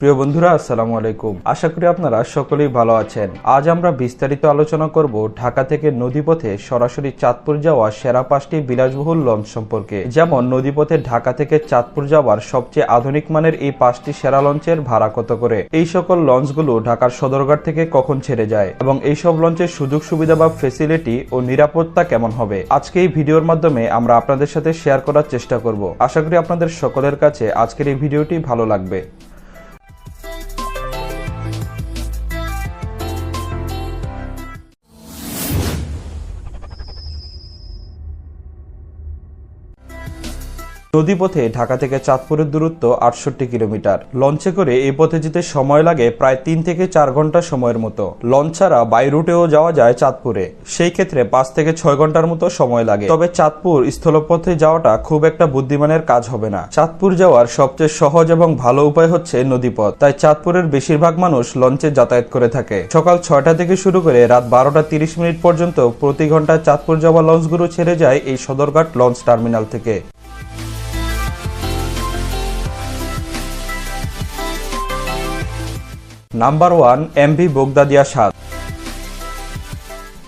প্রিয় বন্ধুরা, আসসালামু আলাইকুম। আশা করি আপনারা সকলেই ভালো আছেন। আজ আমরা বিস্তারিত আলোচনা করব ঢাকা থেকে নদীপথে সরাসরি চাঁদপুর যাওয়া সেরা পাঁচটি বিলাসবহুল লঞ্চ সম্পর্কে। যেমন, নদীপথে ঢাকা থেকে চাঁদপুর যাওয়ার সবচেয়ে আধুনিক মানের এই পাঁচটি সেরা লঞ্চের ভাড়া কত করে? এই সকল লঞ্চগুলো ঢাকার সদরঘাট থেকে কখন ছেড়ে যায়? এবং এই সব লঞ্চের সুযোগ সুবিধা বা ফেসিলিটি ও নিরাপত্তা কেমন হবে? আজকে এই ভিডিওর মাধ্যমে আমরা আপনাদের সাথে শেয়ার করার চেষ্টা করব। আশা করি আপনাদের সকলের কাছে আজকের এই ভিডিওটি ভালো লাগবে। নদীপথে ঢাকা থেকে চাঁদপুরের দূরত্ব আটষট্টি কিলোমিটার। লঞ্চে করে এই পথে যেতে সময় লাগে প্রায় তিন থেকে চার ঘণ্টা সময়ের মতো। লঞ্চ ছাড়া বাই রুটেও যাওয়া যায় চাঁদপুরে। সেই ক্ষেত্রে পাঁচ থেকে ছয় ঘণ্টার মতো সময় লাগে। তবে চাঁদপুর স্থলপথে যাওয়াটা খুব একটা বুদ্ধিমানের কাজ হবে না। চাঁদপুর যাওয়ার সবচেয়ে সহজ এবং ভালো উপায় হচ্ছে নদীপথ। তাই চাঁদপুরের বেশিরভাগ মানুষ লঞ্চে যাতায়াত করে থাকে। সকাল ছয়টা থেকে শুরু করে রাত বারোটা তিরিশ মিনিট পর্যন্ত প্রতি ঘন্টায় চাঁদপুর যাওয়া লঞ্চগুলো ছেড়ে যায় এই সদরঘাট লঞ্চ টার্মিনাল থেকে। Number one M MV Bogdadia সাত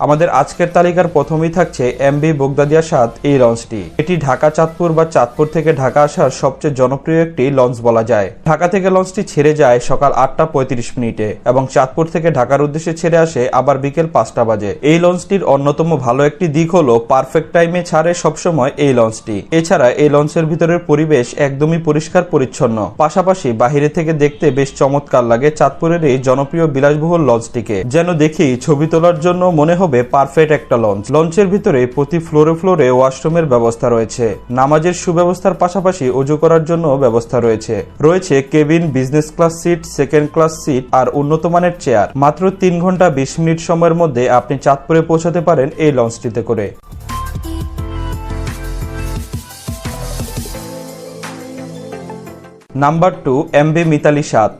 আমাদের আজকের তালিকার প্রথমেই থাকছে এমবি বোগদাদিয়া সাত এই লঞ্চটি। এটি ঢাকা, চাঁদপুর বা চাঁদপুর থেকে ঢাকা আসার সবচেয়ে জনপ্রিয় একটি লঞ্চ বলা যায়। ঢাকা থেকে লঞ্চটি ছেড়ে যায় সকাল আটটা পঁয়ত্রিশ মিনিটে এবং চাঁদপুর থেকে ঢাকার উদ্দেশ্যে ছেড়ে আসে আবার বিকেল পাঁচটা বাজে। এই লঞ্চটির অন্যতম ভালো একটি দিক হলো পারফেক্ট টাইমে ছাড়ে সবসময় এই লঞ্চটি। এছাড়া এই লঞ্চের ভিতরের পরিবেশ একদমই পরিষ্কার পরিচ্ছন্ন। পাশাপাশি বাহিরে থেকে দেখতে বেশ চমৎকার লাগে চাঁদপুরের এই জনপ্রিয় বিলাসবহুল লঞ্চটিকে। যেন দেখি ছবি তোলার জন্য মনে হবে পারফেক্ট একটা লঞ্চ লঞ্চের ভিতরে প্রতি ফ্লোরে ফ্লোরে ওয়াশরুমের ব্যবস্থা রয়েছে। নামাজের সুব্যবস্থার পাশাপাশি অজু করার জন্য ব্যবস্থা রয়েছে। রয়েছে cabin business class seat second class seat আর উন্নত মানের চেয়ার মাত্র তিন ঘণ্টা বিশ মিনিট সময়ের মধ্যে আপনি চাঁদপুরে পৌঁছাতে পারেন এই লঞ্চটিতে করে। নাম্বার টু এমবি মিতালি সাত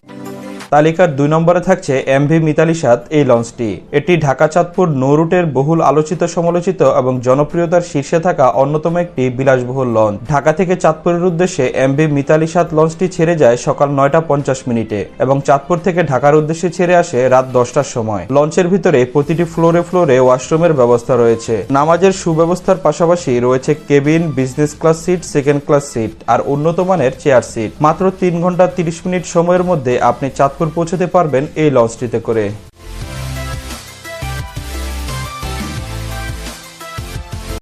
তালিকার দুই নম্বরে থাকছে এমভি মিতালি সাত এই লঞ্চটি। এটি ঢাকা চাঁদপুর নৌ রুটের বহুল আলোচিত, সমালোচিত এবং জনপ্রিয়তার শীর্ষে থাকা অন্যতম একটি বিলাসবহুল লঞ্চ। ঢাকা থেকে চাঁদপুরের উদ্দেশ্যে এমভি মিতালি সাত লঞ্চটি ছেড়ে যায় সকাল নয়টা পঞ্চাশ মিনিটে এবং চাঁদপুর থেকে ঢাকার উদ্দেশ্যে ছেড়ে আসে রাত দশটার সময়। লঞ্চের ভিতরে প্রতিটি ফ্লোরে ফ্লোরে ওয়াশরুমের ব্যবস্থা রয়েছে। নামাজের সুব্যবস্থার পাশাপাশি রয়েছে cabin, business class seat, second class seat আর উন্নত মানের চেয়ার সিট। মাত্র তিন ঘণ্টা তিরিশ মিনিট সময়ের মধ্যে আপনি চাঁদপুর পৌঁছতে পারবেন এই লঞ্চটিতে করে।